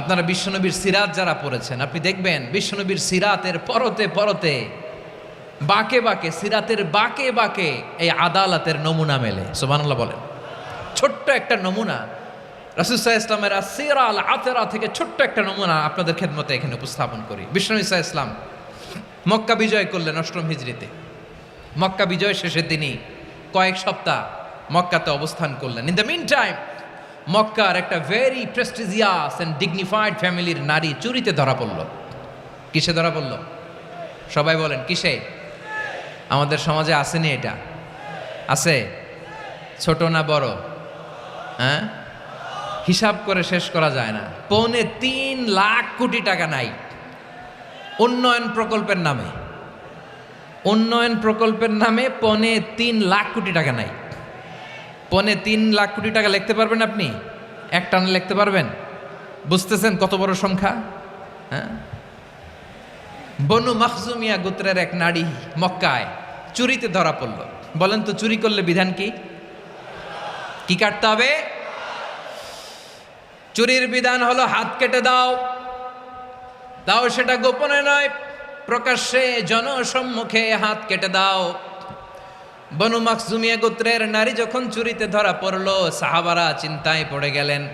আপনারা বিশ্বনবীর সিরাত যারা পড়েছেন, আপনি দেখবেন বিশ্বনবীর সিরাতের পরতে পরতে বাকে বাকে, সিরাতের বাকে বাকে এই আদালতের নমুনা মেলে। সুবহানাল্লাহ বলেন। ছোট্ট একটা নমুনা রাসুসাহ ইসলামের আসিরা আল আতেরা থেকে ছোট্ট একটা নমুনা আপনাদের খেদমতে এখানে উপস্থাপন করি। বিষ্ণু ইসা ইসলাম মক্কা বিজয় করলেন অষ্টম হিজড়িতে। মক্কা বিজয় শেষের দিনই কয়েক সপ্তাহ মক্কাতে অবস্থান করলেন। ইন দ্য মিন টাইম মক্কার একটা ভেরি প্রেস্টিজিয়াস অ্যান্ড ডিগনিফাইড ফ্যামিলির নারী চুরিতে ধরা পড়ল। কিসে ধরা পড়ল? সবাই বলেন, কিসে? আমাদের সমাজে আসেনি এটা। আছে? ছোট না বড়? হ্যাঁ? হিসাব করে শেষ করা যায় না। পৌনে তিন লাখ কোটি টাকা নাই। উন্নয়ন প্রকল্পের নামে। উন্নয়ন প্রকল্পের নামে পৌনে তিন লাখ কোটি টাকা নাই। পৌনে তিন লাখ কোটি টাকা লিখতে পারবেন আপনি? এক টানে লিখতে পারবেন? বুঝতেছেন কত বড় সংখ্যা? হ্যাঁ? বনু মাখজুমিয়া গোত্রের এক নারী মক্কায় চুরিতে ধরা পড়ল। বলেন তো চুরি করলে বিধান কি? কি কাটতে হবে? চুরির বিধান হলো হাত কেটে দাও। দাও সেটা গোপনে নয়, প্রকাশ্যে জনসম্মুখে হাত কেটে দাও। বনু মাকজুমিয়া গোত্রের নারী যখন চুরিতে ধরা পড়ল, সাহাবারা চিন্তায় পড়ে গেলেন।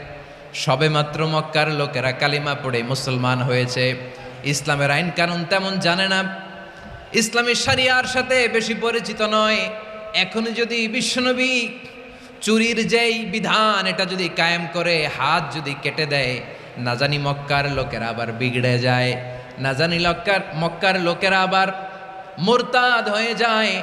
সবেমাত্র মক্কার লোকেরা কালিমা পড়ে মুসলমান হয়েছে। ইসলামের আইন কানুন তেমন জানে না। ইসলামী সারিয়ার সাথে বেশি পরিচিত নয়। এখন যদি বিশ্বনবী চুরির যেই বিধান, এটা যদি কায়েম করে, হাত যদি কেটে দেয়, না জানি মক্কার লোকেরা আবার বিগড়ে যায়। না জানি লক্কার মক্কার লোকেরা আবার মোরতাদ হয়ে যায়।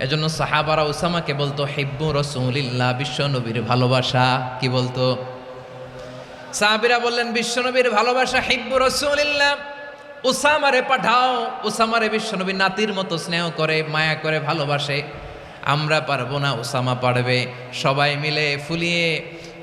এজন্য সাহাবারা ওসামাকে বলতো, হিব্বু রসুলিল্লাহ, বিশ্বনবীর ভালোবাসা। কি বলতো? সাহাবিরা বললেন, বিশ্বনবীর ভালোবাসা, হিব্বু রসুলিল্লাহ। উসামারে পাঠাও। উসামারে বিশ্বনবী নাতির মতো স্নেহ করে, মায়া করে ভালোবাসে। আমরা পারব না ওসামা পারবে। সবাই মিলে ফুলিয়ে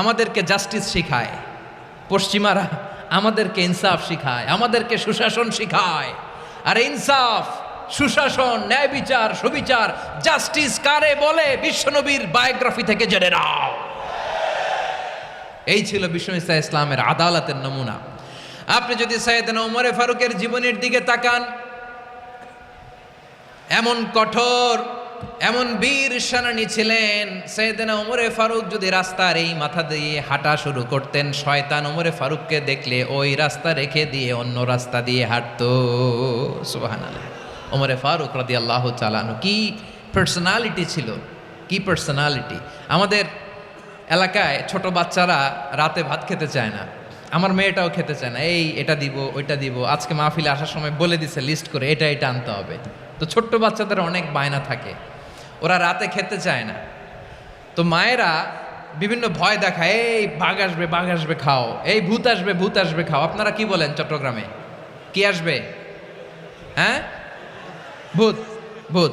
আমাদেরকে জাস্টিস শিখায়। পশ্চিমারা আমাদেরকে ইনসাফ শিখায়, আমাদেরকে সুশাসন শিখায়। আর ইনসাফ, সুশাসন, ন্যায় বিচার, সুবিচার জাস্টিস কারে বলে? বিশ্বনবীর বায়োগ্রাফি থেকে জেনে নাও। এই ছিল বিষ্ণু ইসা ইসলামের আদালতের নমুনা। আপনি যদি সৈয়দনা ওমরে ফারুকের জীবনের দিকে তাকান, এমন কঠোর এমন বীর সেনানি ছিলেন সৈয়দনা ওমরে ফারুক যদি রাস্তার এই মাথা দিয়ে হাঁটা শুরু করতেন, শয়তান ওমরে ফারুককে দেখলে ওই রাস্তা রেখে দিয়ে অন্য রাস্তা দিয়ে হাঁটতো। সুবহানাল্লাহ। ওমরে ফারুক রাদি আল্লাহ চালানো কি পার্সোনালিটি ছিল? কি পার্সোনালিটি আমাদের এলাকায় ছোট বাচ্চারা রাতে ভাত খেতে চায় না, আমার মেয়েটাও খেতে চায় না, এই এটা দিব, ওইটা দিব, আজকে মাহফিলে আসার সময় বলে দিছে লিস্ট করে, এটা এটা আনতে হবে। তো ছোট্ট বাচ্চাদের অনেক বায়না থাকে। ওরা রাতে খেতে চায় না। তো মায়েরা বিভিন্ন ভয় দেখায়, এই, বাঘ আসবে বাঘ আসবে, খাও। এই, ভূত আসবে ভূত আসবে, খাও। আপনারা কি বলেন চট্টগ্রামে? কি আসবে? হ্যাঁ? ভূত ভূত।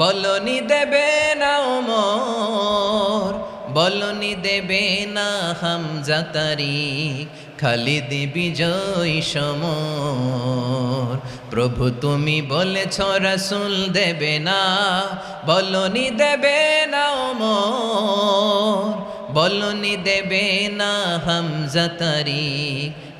বলনি দেবে না ওমর, বলনি দেবে না হামজা তারিখ খালিদ বিজয় সমর। প্রভু তুমি বলেছ, রাসুল দেবে না, বলনি দেবে না ওমর, বলনি দেবে না হামজা তারিখ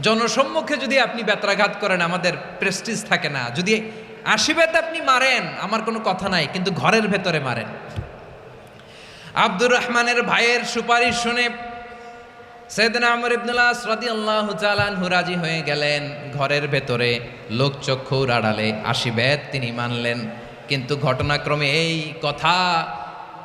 জনসম্মুখে যদি আপনি বেত্রাঘাত করেন, আমাদের প্রেস্টিজ থাকে না। যদি আশীর্বাদ আপনি মারেন, আমার কোনো কথা নাই, কিন্তু ঘরের ভেতরে মারেন। আব্দুর রহমানের ভাইয়ের সুপারিশ শুনে সৈয়দনা আমর ইবনুল্লাহ রাদি আল্লাহ চালানহু রাজি হয়ে গেলেন। ঘরের ভেতরে লোকচক্ষুর আড়ালে আশীবেদ তিনি মানলেন। কিন্তু ঘটনাক্রমে এই কথা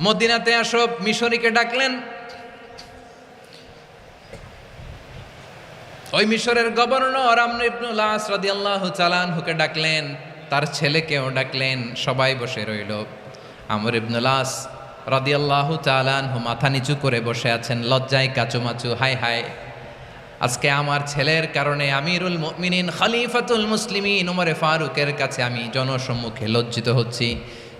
মদিনাতে আসব মিশরিকে ডাকলেন। ওই মিশরের গভর্নর চালানহুকে ডাকলেন, তার ছেলেকেও ডাকলেন, সবাই বসে রইল। আমর ইবনুল আস রাদিয়াল্লাহু চালানহু মাথা নিচু করে বসে আছেন, লজ্জায় কাচুমাচু হাই হাই আজকে আমার ছেলের কারণে আমিরুল মুমিনিন, খলিফাতুল মুসলিমিন ওমরে ফারুকের কাছে আমি জনসম্মুখে লজ্জিত হচ্ছি।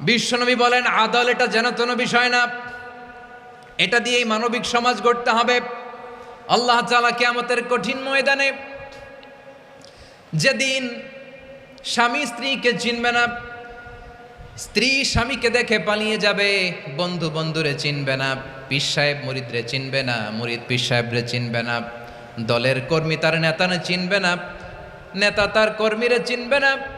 বিশ্বনবী বলেন, আদল এটা যেন তেন বিষয় না। এটা দিয়েই মানবিক সমাজ গড়তে হবে। আল্লাহ তাআলা কিয়ামতের কঠিন ময়দানে যেদিন স্বামী স্ত্রীকে চিনবে না, স্ত্রী স্বামীকে দেখে পালিয়ে যাবে, বন্ধু বন্ধুরে চিনবে না, পীর সাহেব মুরিদরে চিনবে না, মুরিদ পীর সাহেবরে চিনবে না, দলের কর্মী তার নেতানে চিনবে না, নেতা তার কর্মীরে চিনবে না।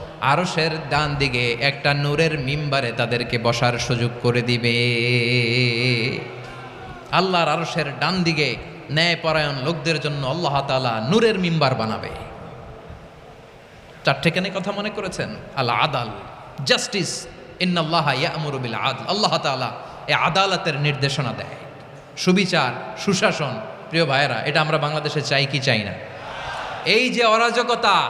আরশের ডান দিকে একটা নূরের মিম্বারে তাদেরকে বসার সুযোগ করে দিবে। আল্লাহর আরশের ডান দিকে ন্যায় পরায়ণ লোকদের জন্য আল্লাহ তাআলা নূরের মিম্বার বানাবে। চারটেখানে কথা মনে করেছেন? আল্লাহ আদাল জাস্টিস, ইন্নাল্লাহ ইয়ামুরু বিল আদল আল্লাহ তাআলা এ আদালতের নির্দেশনা দেয়। সুবিচার, সুশাসন, প্রিয় ভাইয়েরা, এটা আমরা বাংলাদেশে চাই কি চাই না? এই যে অরাজকতা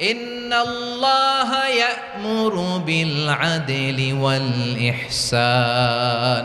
ইন্নাল্লাহ ইয়ামুরু বিল আদলি ওয়াল ইহসান